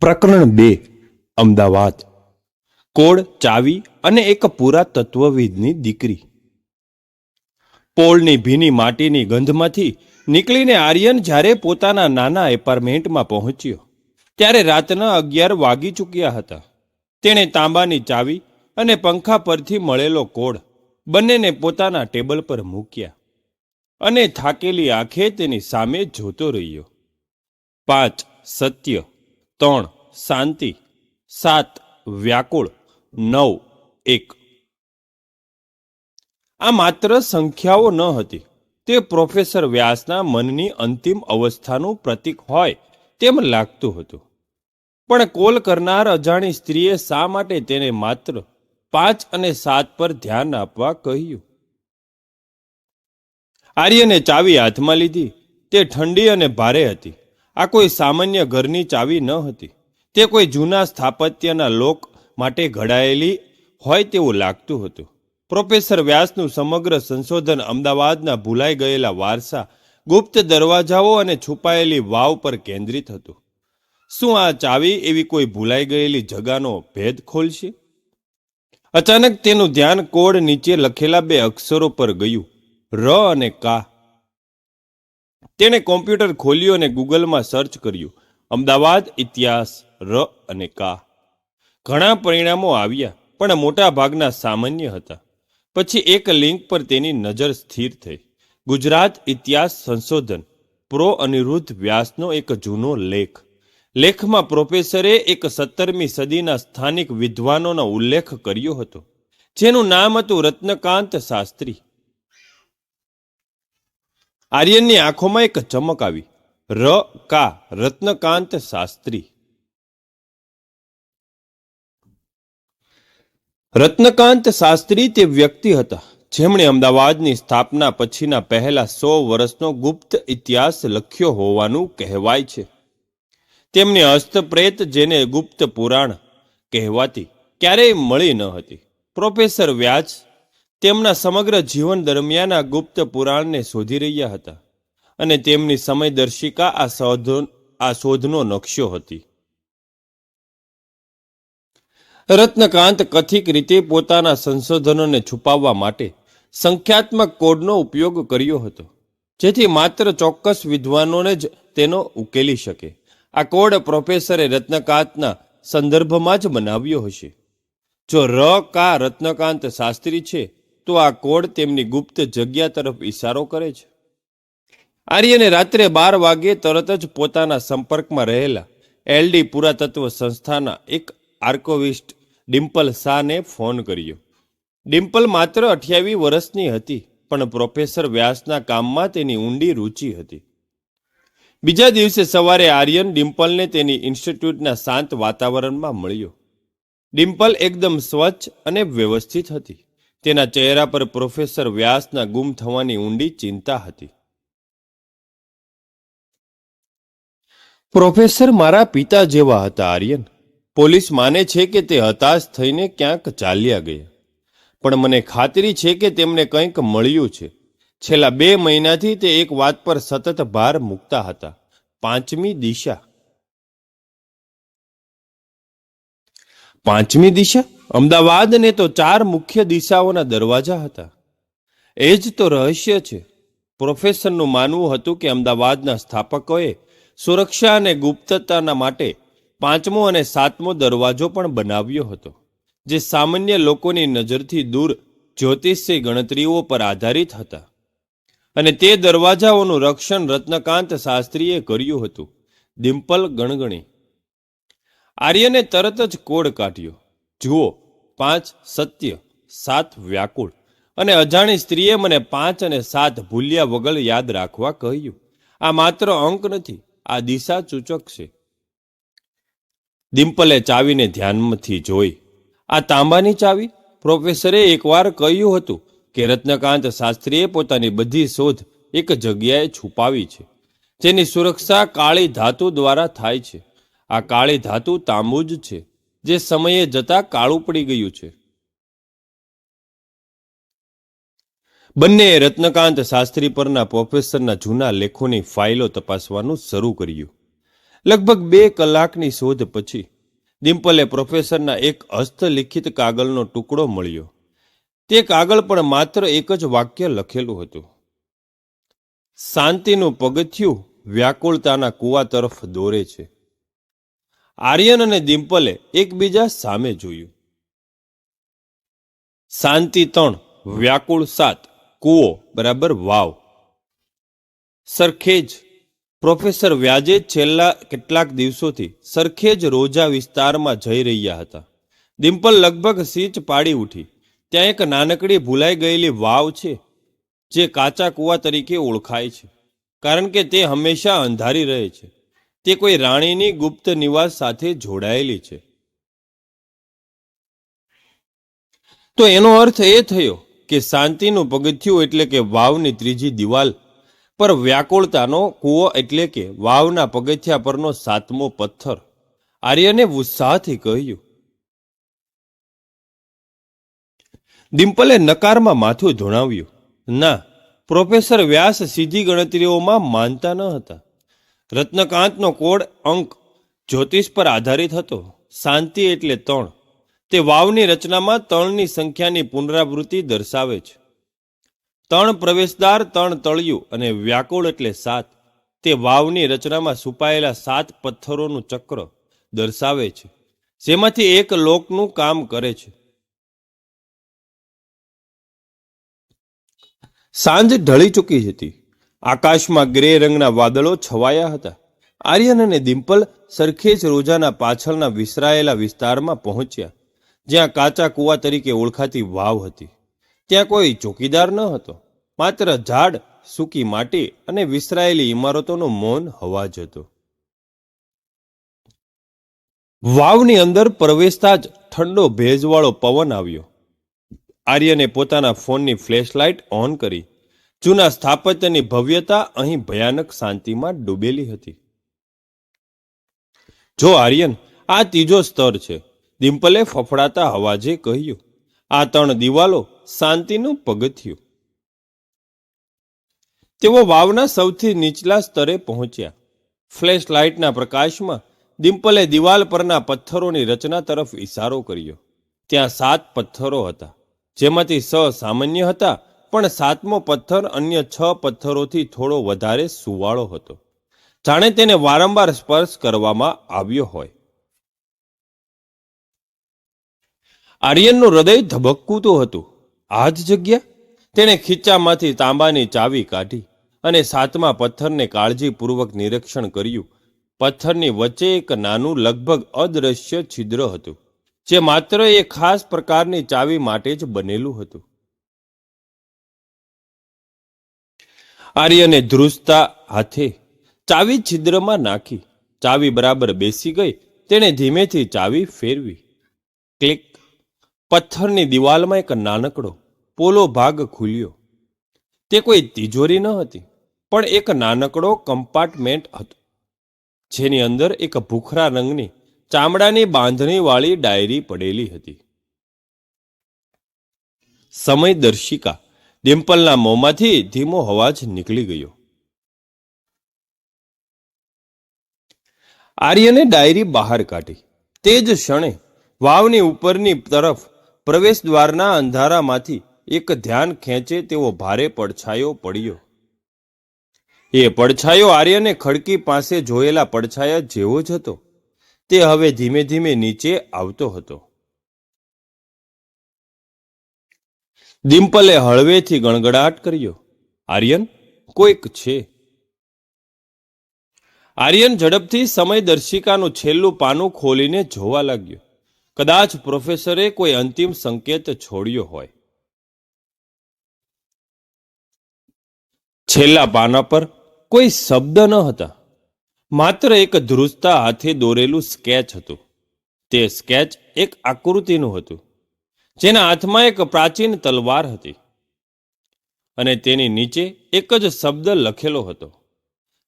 પ્રકરણ બે, અમદાવાદ. કોડ ચાવી અને એક પુરાતત્વવિદની દીકરી. પોળની ભીની માટીની ગંધમાંથી નીકળીને આર્યન જ્યારે પોતાના નાના એપાર્ટમેન્ટમાં પહોંચ્યો, ત્યારે રાતના અગિયાર વાગી ચૂક્યા હતા. તેણે તાંબાની ચાવી અને પંખા પરથી મળેલો કોડ બંનેને પોતાના ટેબલ પર મૂક્યા અને થાકેલી આંખે તેની સામે જોતો રહ્યો. પાંચ, સત્ય. ત્રણ, શાંતિ. સાત, વ્યાકુળ. નવ, એક. આ માત્ર સંખ્યાઓ ન હતી. તે પ્રોફેસર વ્યાસના મનની અંતિમ અવસ્થાનું પ્રતીક હોય તેમ લાગતું હતું. પણ કોલ કરનાર અજાણી સ્ત્રીએ શા માટે તેને માત્ર પાંચ અને સાત પર ધ્યાન આપવા કહ્યું? આર્યને ચાવી હાથમાં લીધી. તે ઠંડી અને ભારે હતી. આ કોઈ સામાન્ય ઘરની ચાવી ન હતી. તે કોઈ જૂના સ્થાપત્યના લોક માટે ઘડાયેલી હોય તેવું લાગતું હતું. પ્રોફેસર વ્યાસનું સમગ્ર સંશોધન અમદાવાદના ભૂલાઈ ગયેલા વારસા, ગુપ્ત દરવાજાઓ અને છુપાયેલી વાવ પર કેન્દ્રિત હતું. શું આ ચાવી એવી કોઈ ભૂલાઈ ગયેલી જગાનો ભેદ ખોલશે? અચાનક તેનું ધ્યાન કોડ નીચે લખેલા બે અક્ષરો પર ગયું. ર અને કા. તેણે કોમ્પ્યુટર ખોલ્યું અને ગૂગલમાં સર્ચ કર્યું. અમદાવાદ, ઇતિહાસ, ર અને કા. ઘણા પરિણામો આવ્યા, પણ મોટા ભાગના સામાન્ય હતા. પછી એક લિંક પર તેની નજર સ્થિર થઈ. ગુજરાત ઇતિહાસ સંશોધન પ્રો અનિરુદ્ધ વ્યાસનો એક જૂનો લેખ. લેખમાં પ્રોફેસરે એક સત્તરમી સદીના સ્થાનિક વિદ્વાનોનો ઉલ્લેખ કર્યો હતો, જેનું નામ હતું રત્નકાંત શાસ્ત્રી. આર્યનની આંખોમાં એક ચમક આવી. ર, કા, રત્નકાંત શાસ્ત્રી. રત્નકાંત શાસ્ત્રી તે વ્યક્તિ હતા. જેમણે અમદાવાદની સ્થાપના પછીના પહેલા સો વર્ષનો ગુપ્ત ઇતિહાસ લખ્યો હોવાનું કહેવાય છે. તેમની હસ્તપ્રેત જેને ગુપ્ત પુરાણ કહેવાતી ક્યારેય મળી ન હતી. પ્રોફેસર વ્યાજ તેમના સમગ્ર જીવન દરમિયાન આ ગુપ્ત પુરાણને શોધી રહ્યા હતા અને તેમની સમયદર્શિકા આ શોધો, આ શોધનો નકશો હતી. રત્નકાંત કથિક રીતે પોતાના સંશોધનોને છુપાવવા માટે સંખ્યાત્મક કોડનો ઉપયોગ કર્યો હતો, જેથી માત્ર ચોક્કસ વિદ્વાનોને જ તેનો ઉકેલી શકે. આ કોડ પ્રોફેસરે રત્નકાંતના સંદર્ભમાં જ બનાવ્યો હશે. જો ર કા રત્નકાંત શાસ્ત્રી છે તો આ કોડ તેમની ગુપ્ત જગ્યા તરફ ઇશારો કરે છે. આર્યને રાત્રે બાર વાગ્યે તરત જ પોતાના સંપર્કમાં રહેલા એલડી પુરાતત્વ સંસ્થાના એક આર્કોવિસ્ટ ડિમ્પલ શાહને ફોન કર્યો. ડિમ્પલ માત્ર અઠ્યાવીસ વર્ષની હતી, પણ પ્રોફેસર વ્યાસના કામમાં તેની ઊંડી રુચિ હતી. બીજા દિવસે સવારે આર્યન ડિમ્પલને તેની ઇન્સ્ટિટ્યૂટના શાંત વાતાવરણમાં મળ્યો. ડિમ્પલ એકદમ સ્વચ્છ અને વ્યવસ્થિત હતી. તેના ચહેરા પર પ્રોફેસર વ્યાસના ગુમ થવાની ઊંડી ચિંતા હતી. પ્રોફેસર મારા પિતા જેવા હતા, આર્યન. પોલીસ માને છે કે તે હતાશ થઈને ક્યાંક ચાલ્યા ગયા. પણ મને ખાતરી છે કે તેમને કંઈક મળ્યું છે. છેલ્લા બે મહિનાથી તે એક વાત પર સતત ભાર મૂકતા હતા. પાંચમી દિશા. પાંચમી દિશા? અમદાવાદને તો ચાર મુખ્ય દિશાઓના દરવાજા હતા. એ જ તો રહસ્ય છે. પ્રોફેસરનું માનવું હતું કે અમદાવાદના સ્થાપકોએ સુરક્ષા અને ગુપ્તતાના માટે પાંચમો અને સાતમો દરવાજો પણ બનાવ્યો હતો, જે સામાન્ય લોકોની નજરથી દૂર જ્યોતિષી ગણતરીઓ પર આધારિત હતા. અને તે દરવાજાઓનું રક્ષણ રત્નકાંત શાસ્ત્રીએ કર્યું હતું. ડિમ્પલ ગણગણી. આર્યને તરત જ કોડ કાઢ્યો. જુઓ, પાંચ સત્ય, સાત વ્યાકુળ અને અજાણી સ્ત્રીએ મને પાંચ અને સાત ભૂલ્યા વગર યાદ રાખવા કહ્યું. આ માત્ર અંક નથી, આ દિશા સૂચક છે. ડિમ્પલે ચાવીને ધ્યાનમાંથી જોઈ. આ તાંબાની ચાવી? પ્રોફેસરે એકવાર કહ્યું હતું કે રત્નકાંત શાસ્ત્રીએ પોતાની બધી શોધ એક જગ્યાએ છુપાવી છે, જેની સુરક્ષા કાળી ધાતુ દ્વારા થાય છે. આ કાળી ધાતુ તાંબુ જ છે, જે સમયે જતા કાળું પડી ગયું છે. બંનેએ રત્નકાંત શાસ્ત્રી પરના પ્રોફેસરના જૂના લેખોની ફાઇલો તપાસવાનું શરૂ કર્યું. લગભગ બે કલાકની શોધ પછી ડિમ્પલે પ્રોફેસરના એક હસ્તલિખિત કાગળનો ટુકડો મળ્યો. તે કાગળ પણ માત્ર એક જ વાક્ય લખેલું હતું. શાંતિનું પગથિયું વ્યાકુળતાના કુવા તરફ દોરે છે. આર્યન અને ડિમ્પલે એકબીજા સામે જોયું. શાંતિ ત્રણ, વ્યાકુળ સાત, કૂવો, બરાબર, વાવ. સરખેજ, પ્રોફેસર વ્યાજે છેલ્લા કેટલાક દિવસોથી સરખેજ રોજા વિસ્તારમાં જઈ રહ્યા હતા. ડિમ્પલ લગભગ સીચ પાડી ઉઠી. ત્યાં એક નાનકડી ભૂલાઈ ગયેલી વાવ છે, જે કાચા કૂવા તરીકે ઓળખાય છે, કારણ કે તે હંમેશા અંધારી રહે છે. તે કોઈ રાણીની ગુપ્ત નિવાસ સાથે જોડાયેલી છે. તો એનો અર્થ એ થયો કે શાંતિનું પગથિયું એટલે કે વાવની ત્રીજી દિવાલ પર વ્યાકુળતાનો કૂવો એટલે કે વાવના પગથિયા પરનો સાતમો પથ્થર. આર્યને ઉત્સાહથી કહ્યું, ડિમ્પલે નકારમાં માથું ધોણાવ્યું. ના, પ્રોફેસર વ્યાસ સીધી ગણતરીઓમાં માનતા ન હતા. રત્નકાંતનો કોડ અંક જ્યોતિષ પર આધારિત હતો. શાંતિ એટલે ત્રણ તે વાવની રચનામાં ત્રણની સંખ્યાની પુનરાવૃત્તિ દર્શાવે છે. ત્રણ પ્રવેશદ્વાર ત્રણ તળિયું અને વ્યાકુળ એટલે સાત. તે વાવની રચનામાં છુપાયેલા સાત પથ્થરોનું ચક્ર દર્શાવે છે. જેમાંથી એક લોકનું કામ કરે છે. સાંજ ઢળી ચૂકી હતી. આકાશમાં ગ્રે રંગના વાદળો છવાયા હતા. આર્યન અને ડિમ્પલ સરખેજ રોજાના પાછળના વિસરાયેલા વિસ્તારમાં પહોંચ્યા, જ્યાં કાચા કૂવા તરીકે ઓળખાતી વાવ હતી. ત્યાં કોઈ ચોકીદાર ન હતો, માત્ર ઝાડ, સૂકી માટી અને વિસરાયેલી ઇમારતોનો મૌન હવાજ હતો. વાવની અંદર પ્રવેશતા જ ઠંડો ભેજવાળો પવન આવ્યો. આર્યને પોતાના ફોનની ફ્લેશલાઇટ ઓન કરી જૂના સ્થાપત્યની ભવ્યતા અહીં ભયાનક શાંતિમાં ડૂબેલી હતી. જો આર્યન, આ ત્રીજો સ્તર છે. ડિમ્પલે ફફડાતા અવાજે કહ્યું, આ ત્રણ દિવાલો શાંતિનું પગથિયું. તેઓ વાવના સૌથી નીચલા સ્તરે પહોંચ્યા. ફ્લેશ લાઇટના પ્રકાશમાં ડિમ્પલે દિવાલ પરના પથ્થરોની રચના તરફ ઇશારો કર્યો. ત્યાં સાત પથ્થરો હતા, જેમાંથી સ સામાન્ય હતા પણ સાતમો પથ્થર અન્ય છ પથ્થરોથી થોડો વધારે સુવાળો હતો. જાણે તેને વારંવાર સ્પર્શ કરવામાં આવ્યો હોય. આર્યનનું હૃદય ધબકતું હતું. આ જ જગ્યા? તેણે ખીચામાંથી તાંબાની ચાવી કાઢી અને સાતમા પથ્થરને કાળજીપૂર્વક નિરીક્ષણ કર્યું. પથ્થરની વચ્ચે એક નાનું, લગભગ અદ્રશ્ય છિદ્ર હતું, જે માત્ર એ ખાસ પ્રકારની ચાવી માટે જ બનેલું હતું. આર્યને ધ્રુજતા હાથે ચાવી છિદ્રમાં નાખી. ચાવી બરાબર બેસી ગઈ. તેણે ધીમેથી ચાવી ફેરવી. ક્લિક. પથ્થરની દિવાલમાં એક નાનકડો પોલો ભાગ ખુલ્યો. તે કોઈ તિજોરી ન હતી, પણ એક નાનકડો કમ્પાર્ટમેન્ટ હતો, જેની અંદર એક ભૂખરા રંગની ચામડાની બાંધણીવાળી ડાયરી પડેલી હતી. સમય દર્શિકા ડિમ્પલના મોંમાંથી ધીમો અવાજ નીકળી ગયો. આર્યને ડાયરી બહાર કાઢી. તે જ ક્ષણે વાવની ઉપરની તરફ પ્રવેશ દ્વારના અંધારામાંથી એક ધ્યાન ખેંચે તેવો ભારે પડછાયો પડ્યો. એ પડછાયો આર્યને ખડકી પાસે જોયેલા પડછાયા જેવો જ હતો. તે હવે ધીમે ધીમે નીચે આવતો હતો. ડિમ્પલે હળવેથી ગણગડાટ કર્યો. આર્યન, કોઈક છે? આર્યન ઝડપથી સમય દર્શિકાનું છેલ્લું પાનું ખોલીને જોવા લાગ્યો. કદાચ પ્રોફેસરે કોઈ અંતિમ સંકેત છોડ્યો હોય. છેલ્લા પાના પર કોઈ શબ્દ ન હતા. માત્ર એક ધ્રુજતા હાથે દોરેલું સ્કેચ હતું. તે સ્કેચ એક આકૃતિનું હતું. જેના હાથમાં એક પ્રાચીન તલવાર હતી અને તેની નીચે એક જ શબ્દ લખેલો હતો.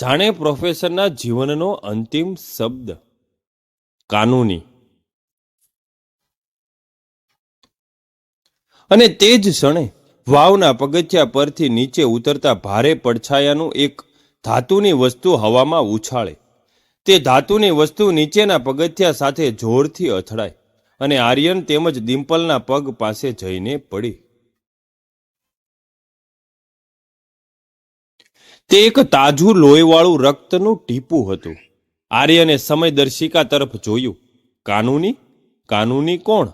જાણે પ્રોફેસરના જીવનનો અંતિમ શબ્દ. કાનૂની. અને તે જ ક્ષણે વાવના પગથિયા પરથી નીચે ઉતરતા ભારે પડછાયાનું એક ધાતુની વસ્તુ હવામાં ઉછાળે. તે ધાતુની વસ્તુ નીચેના પગથિયા સાથે જોરથી અથડાય. અને આર્યન તેમજ ડિમ્પલના પગ પાસે જઈને પડી. તે એક તાજું લોહીવાળું રક્તનું ટીપું હતું. આર્યને સમયદર્શિકા તરફ જોયું. કાનૂની? કાનૂની કોણ?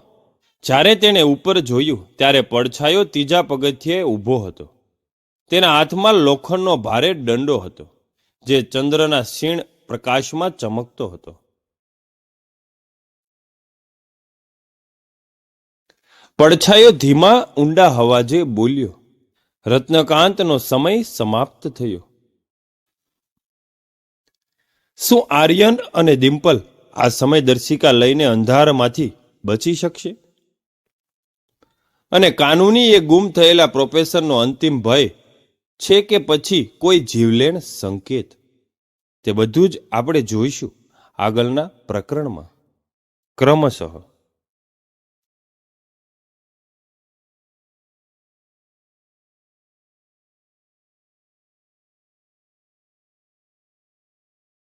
જ્યારે તેણે ઉપર જોયું, ત્યારે પડછાયો ત્રીજા પગથિયે ઊભો હતો. તેના હાથમાં લોખંડનો ભારે દંડો હતો, જે ચંદ્રના ક્ષીણ પ્રકાશમાં ચમકતો હતો. પડછાયો ધીમા ઊંડા હવાજે બોલ્યો, રત્નકાંતનો સમય સમાપ્ત થયો. શું આર્યન અને ડિમ્પલ આ સમયદર્શિકા લઈને અંધારમાંથી બચી શકશે? અને કાનૂની એ ગુમ થયેલા પ્રોફેસરનો અંતિમ ભય છે કે પછી કોઈ જીવલેણ સંકેત? તે બધું જ આપણે જોઈશું આગળના પ્રકરણમાં. ક્રમશઃ